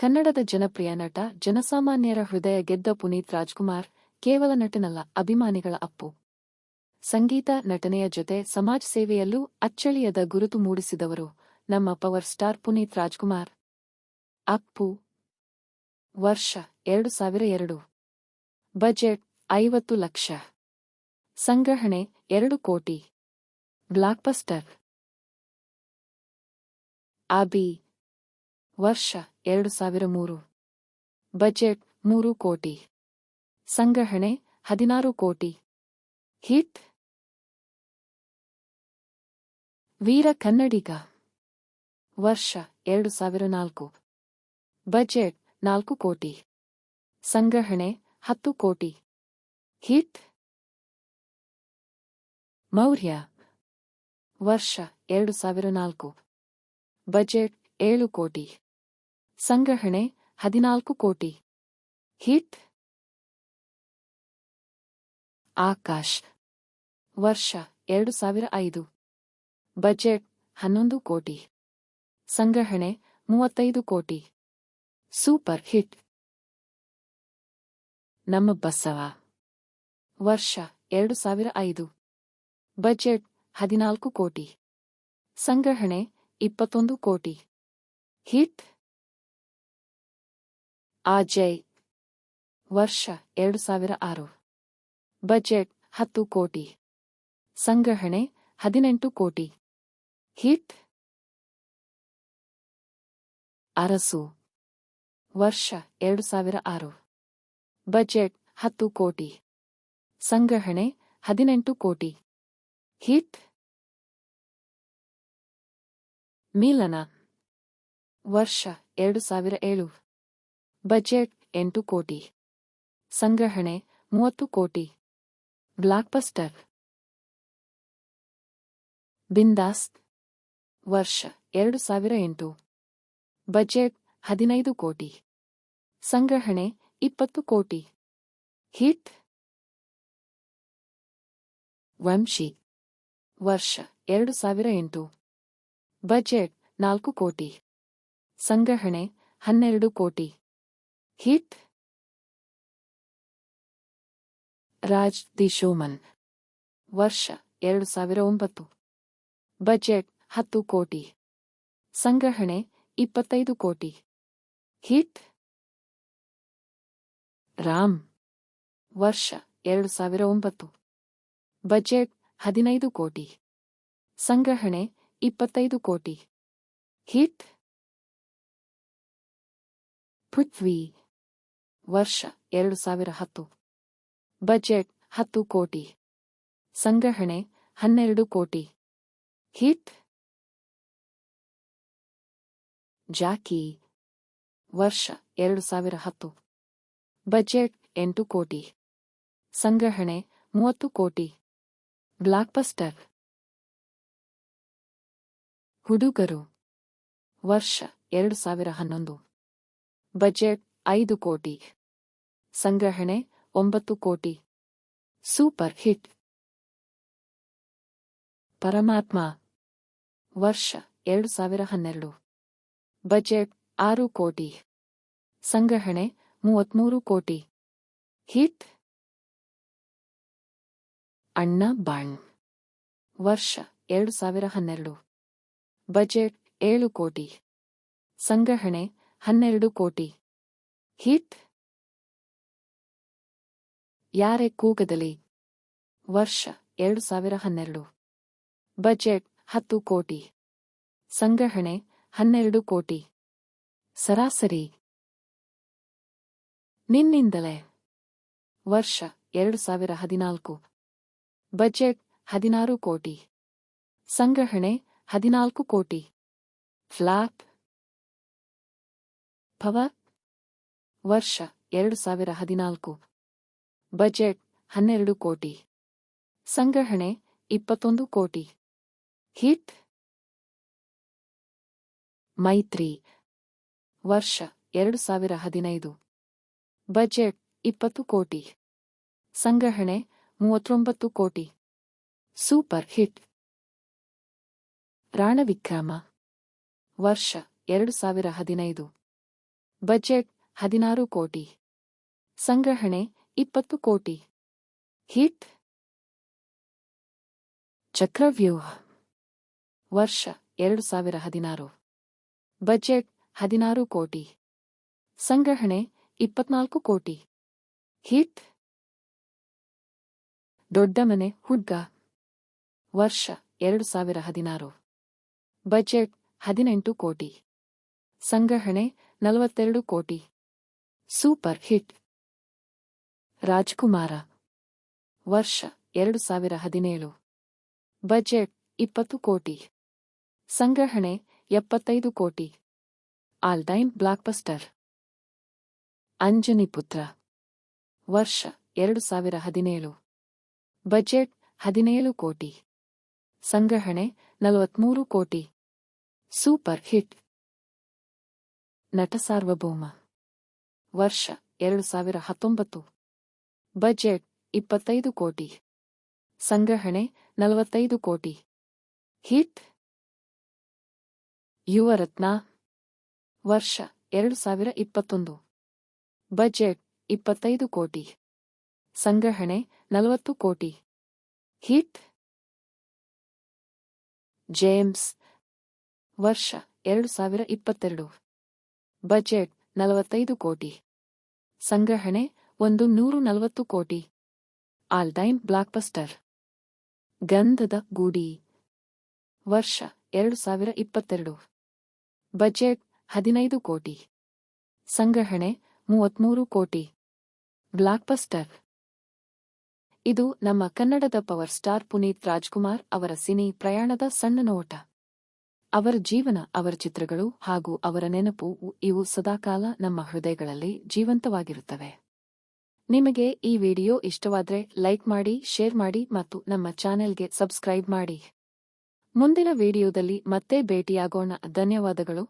ಕನ್ನಡದ ಜನಪ್ರಿಯ ನಟ, ಜನಸಾಮಾನ್ಯರ ಹೃದಯ ಗೆದ್ದ ಪುನೀತ್ ರಾಜ್ಕುಮಾರ್ ಕೇವಲ ನಟನಲ್ಲ, ಅಭಿಮಾನಿಗಳ ಅಪ್ಪು. ಸಂಗೀತ ನಟನೆಯ ಜೊತೆ ಸಮಾಜ ಸೇವೆಯಲ್ಲೂ ಅಚ್ಚಳಿಯದ ಗುರುತು ಮೂಡಿಸಿದವರು ನಮ್ಮ ಪವರ್ ಸ್ಟಾರ್ ಪುನೀತ್ ರಾಜ್ಕುಮಾರ್. ಅಪ್ಪು. ವರ್ಷ, ಎರಡು ಸಾವಿರ ಎರಡು. ಬಜೆಟ್, ಐವತ್ತು ಲಕ್ಷ. ಸಂಗ್ರಹಣೆ, ಎರಡು ಕೋಟಿ. ಬ್ಲಾಕ್ಬಸ್ಟರ್. ಆಬಿ ವರ್ಷ ಎರಡು ಸಾವಿರ ಮೂರು. ಬಜೆಟ್ ಮೂರು ಕೋಟಿ. ಸಂಗ್ರಹಣೆ ಹದಿನಾರು ಕೋಟಿ. ಹಿಟ್. ವೀರ ಕನ್ನಡಿಗ. ವರ್ಷ ಎರಡು ಸಾವಿರ ನಾಲ್ಕು. ಬಜೆಟ್ ನಾಲ್ಕು ಕೋಟಿ. ಸಂಗ್ರಹಣೆ ಹತ್ತು ಕೋಟಿ. ಹಿಟ್. ಮೌರ್ಯ. ವರ್ಷ ಎರಡು ಸಾವಿರ ನಾಲ್ಕು. ಬಜೆಟ್ ಏಳು ಕೋಟಿ. ಸಂಗ್ರಹಣೆ ಹದಿನಾಲ್ಕು ಕೋಟಿ. ಹಿಟ್. ಆಕಾಶ್. ವರ್ಷ ಎರಡು ಸಾವಿರ ಐದು. ಬಜೆಟ್ ಹನ್ನೊಂದು ಕೋಟಿ. ಸಂಗ್ರಹಣೆ ಮೂವತ್ತೈದು ಕೋಟಿ. Super hit. ನಮ್ಮ ಬಸವ. ವರ್ಷ ಎರಡು ಸಾವಿರ ಐದು. ಬಜೆಟ್ ಹದಿನಾಲ್ಕು ಕೋಟಿ. ಸಂಗ್ರಹಣೆ ಇಪ್ಪತ್ತೊಂದು ಕೋಟಿ. ಹಿಟ್. ಅಜಯ್ ವರ್ಷ ಎರಡು ಸಾವಿರ ಆರು. ಬಜೆಟ್ ಹತ್ತು ಕೋಟಿ. ಸಂಗ್ರಹಣೆ ಹದಿನೆಂಟು ಕೋಟಿ. ಹಿಟ್. ಅರಸು ವರ್ಷ ಎರಡು ಸಾವಿರ ಆರು. ಬಜೆಟ್ ಹತ್ತು ಕೋಟಿ. ಸಂಗ್ರಹಣೆ ಹದಿನೆಂಟು ಕೋಟಿ. ಹಿಟ್. ಮಿಲನ ವರ್ಷ ಎರಡು ಸಾವಿರ ಏಳು. ಬಜೆಟ್ ಎಂಟು ಕೋಟಿ. ಸಂಗ್ರಹಣೆ ಮೂವತ್ತು ಕೋಟಿ. ಬ್ಲಾಕ್ಬಸ್ಟರ್. ಬಿಂದಾಸ್. ವರ್ಷ ಎರಡು ಸಾವಿರ ಎಂಟು. ಬಜೆಟ್ ಹದಿನೈದು ಕೋಟಿ. ಸಂಗ್ರಹಣೆ ಇಪ್ಪತ್ತು ಕೋಟಿ. ಹಿಟ್. ವಂಶಿ. ವರ್ಷ ಎರಡು ಸಾವಿರ ಎಂಟು. ಬಜೆಟ್ ನಾಲ್ಕು ಕೋಟಿ. ಸಂಗ್ರಹಣೆ ಹನ್ನೆರಡು ಕೋಟಿ. ಹಿಟ್ ರಾಜ್ ದಿ ಶೋಮನ್ ವರ್ಷ ಎರಡು ಸಾವಿರ ಒಂಬತ್ತು. ಬಜೆಟ್ ಹತ್ತು ಕೋಟಿ. ಸಂಗ್ರಹಣೆ ಇಪ್ಪತ್ತೈದು ಕೋಟಿ. ಹಿಟ್ ರಾಮ್ ವರ್ಷ ಎರಡು ಸಾವಿರ ಒಂಬತ್ತು. ಬಜೆಟ್ ಹದಿನೈದು ಕೋಟಿ. ಸಂಗ್ರಹಣೆ ಇಪ್ಪತ್ತೈದು ಕೋಟಿ. ಹಿಟ್ ಪೃಥ್ವಿ ವರ್ಷ ಎರಡು ಸಾವಿರ ಹತ್ತು. ಬಜೆಟ್ ಹತ್ತು ಕೋಟಿ. ಸಂಗ್ರಹಣೆ ಹನ್ನೆರಡು ಕೋಟಿ. ಹಿಟ್. ಜಾಕಿ. ವರ್ಷ ಎರಡು ಸಾವಿರ ಹತ್ತು. ಬಜೆಟ್ ಎಂಟು ಕೋಟಿ. ಸಂಗ್ರಹಣೆ ಮೂವತ್ತು ಕೋಟಿ. ಬ್ಲಾಕ್ಬಸ್ಟರ್. ಹುಡುಗರು. ವರ್ಷ ಎರಡು ಸಾವಿರ ಹನ್ನೊಂದು. ಬಜೆಟ್ ಐದು ಕೋಟಿ. ಸಂಗ್ರಹಣೆ ಒಂಬತ್ತು ಕೋಟಿ. Super hit. ಪರಮಾತ್ಮ. ವರ್ಷ ಎರಡು ಸಾವಿರ ಹನ್ನೆರಡು. ಬಜೆಟ್ ಆರು ಕೋಟಿ. ಸಂಗ್ರಹಣೆ ಮೂವತ್ಮೂರು ಕೋಟಿ. ಹಿಟ್. ಅಣ್ಣ ಬಾಣ್. ವರ್ಷ ಎರಡು ಸಾವಿರ ಹನ್ನೆರಡು. ಬಜೆಟ್ ಏಳು ಕೋಟಿ. ಸಂಗ್ರಹಣೆ ಹನ್ನೆರಡು ಕೋಟಿ. ಹಿಟ್. ಯಾರೆ ಕೂಗದಲಿ. ವರ್ಷ ಎರಡು ಸಾವಿರ ಹನ್ನೆರಡು. ಬಜೆಟ್ ಹತ್ತು ಕೋಟಿ. ಸಂಗ್ರಹಣೆ ಹನ್ನೆರಡು ಕೋಟಿ. ಸರಾಸರಿ. ನಿನ್ನಿಂದಲೇ. ವರ್ಷ ಎರಡು ಸಾವಿರ ಹದಿನಾಲ್ಕು. ಬಜೆಟ್ ಹದಿನಾರು ಕೋಟಿ. ಸಂಗ್ರಹಣೆ ಹದಿನಾಲ್ಕು ಕೋಟಿ. ಫ್ಲಾಪ್. ಪವರ್ ವರ್ಷ ಎರಡು ಸಾವಿರ ಹದಿನಾಲ್ಕು. ಬಜೆಟ್ ಹನ್ನೆರಡು ಕೋಟಿ. ಸಂಗ್ರಹಣೆ ಇಪ್ಪತ್ತೊಂದು ಕೋಟಿ. ಹಿಟ್. ಮೈತ್ರಿ. ವರ್ಷ ಎರಡು ಸಾವಿರ ಹದಿನೈದು. ಬಜೆಟ್ ಇಪ್ಪತ್ತು ಕೋಟಿ. ಸಂಗ್ರಹಣೆ ಮೂವತ್ತೊಂಬತ್ತು ಕೋಟಿ. Super hit. ರಾಣವಿಕ್ರಮ. ವರ್ಷ ಎರಡು ಸಾವಿರ ಹದಿನೈದು. ಬಜೆಟ್ ಹದಿನಾರು ಕೋಟಿ. ಸಂಗ್ರಹಣೆ ಇಪ್ಪತ್ತು ಕೋಟಿ. ಹಿಟ್. ಚಕ್ರವ್ಯೂಹ. ವರ್ಷ ಎರಡು ಸಾವಿರ ಹದಿನಾರು. ಬಜೆಟ್ ಹದಿನಾರು ಕೋಟಿ. ಸಂಗ್ರಹಣೆ ಇಪ್ಪತ್ನಾಲ್ಕು ಕೋಟಿ. ಹಿಟ್. ದೊಡ್ಡ ಮನೆ ಹುಡ್ಗ. ವರ್ಷ ಎರಡು ಸಾವಿರ ಹದಿನಾರು. ಬಜೆಟ್ ಹದಿನೆಂಟು ಕೋಟಿ. ಸಂಗ್ರಹಣೆ ನಲವತ್ತೆರಡು ಕೋಟಿ. Super hit. ರಾಜ್ಕುಮಾರ. ವರ್ಷ ಎರಡು ಸಾವಿರ ಹದಿನೇಳು. ಬಜೆಟ್ ಇಪ್ಪತ್ತು ಕೋಟಿ. ಸಂಗ್ರಹಣೆ ಎಪ್ಪತ್ತೈದು ಕೋಟಿ. All time blockbuster. ಅಂಜನಿ ಪುತ್ರ ವರ್ಷ ಎರಡು ಸಾವಿರ ಹದಿನೇಳು. ಬಜೆಟ್ ಹದಿನೇಳು ಕೋಟಿ. ಸಂಗ್ರಹಣೆ ನಲವತ್ಮೂರು ಕೋಟಿ. Super hit. ನಟ ಸಾರ್ವಭೌಮ. ವರ್ಷ ಎರಡು ಸಾವಿರ ಹತ್ತೊಂಬತ್ತು. ಬಜೆಟ್ ಇಪ್ಪತ್ತೈದು ಕೋಟಿ. ಸಂಗ್ರಹಣೆ ನಲವತ್ತೈದು ಕೋಟಿ. ಹಿಟ್. ಯುವರತ್ನ. ವರ್ಷ ಎರಡು ಸಾವಿರ ಇಪ್ಪತ್ತೊಂದು. ಬಜೆಟ್ ಇಪ್ಪತ್ತೈದು ಕೋಟಿ. ಸಂಗ್ರಹಣೆ ನಲವತ್ತು ಕೋಟಿ. ಹಿಟ್. ಜೇಮ್ಸ್. ವರ್ಷ ಎರಡು ಸಾವಿರ ಇಪ್ಪತ್ತೆರಡು. ಬಜೆಟ್ ನಲವತ್ತೈದು ಕೋಟಿ. ಸಂಗ್ರಹಣೆ ಒಂದು ನೂರು ನಲವತ್ತು crore. All time blockbuster. Gandhada Gudi. ವರ್ಷ ಎರಡು ಸಾವಿರ ಇಪ್ಪತ್ತೆರಡು. ಬಜೆಟ್ ಹದಿನೈದು ಕೋಟಿ. ಸಂಗ್ರಹಣೆ ಮೂವತ್ಮೂರು ಕೋಟಿ. ಬ್ಲಾಕ್ಬಸ್ಟರ್. ಇದು ನಮ್ಮ ಕನ್ನಡದ ಪವರ್ ಸ್ಟಾರ್ ಪುನೀತ್ ರಾಜ್ಕುಮಾರ್ ಅವರ ಸಿನಿ ಪ್ರಯಾಣದ ಸಣ್ಣ ನೋಟ. ಅವರ ಜೀವನ, ಅವರ ಚಿತ್ರಗಳು ಹಾಗೂ ಅವರ ನೆನಪು ಇವು ಸದಾಕಾಲ ನಮ್ಮ ಹೃದಯಗಳಲ್ಲಿ ಜೀವಂತವಾಗಿರುತ್ತವೆ. ನಿಮಗೆ ಈ ವಿಡಿಯೋ ಇಷ್ಟವಾದ್ರೆ ಲೈಕ್ ಮಾಡಿ, ಶೇರ್ ಮಾಡಿ ಮತ್ತು ನಮ್ಮ ಚಾನೆಲ್ಗೆ ಸಬ್ಸ್ಕ್ರೈಬ್ ಮಾಡಿ. ಮುಂದಿನ ವಿಡಿಯೋದಲ್ಲಿ ಮತ್ತೆ ಭೇಟಿಯಾಗೋಣ. ಧನ್ಯವಾದಗಳು.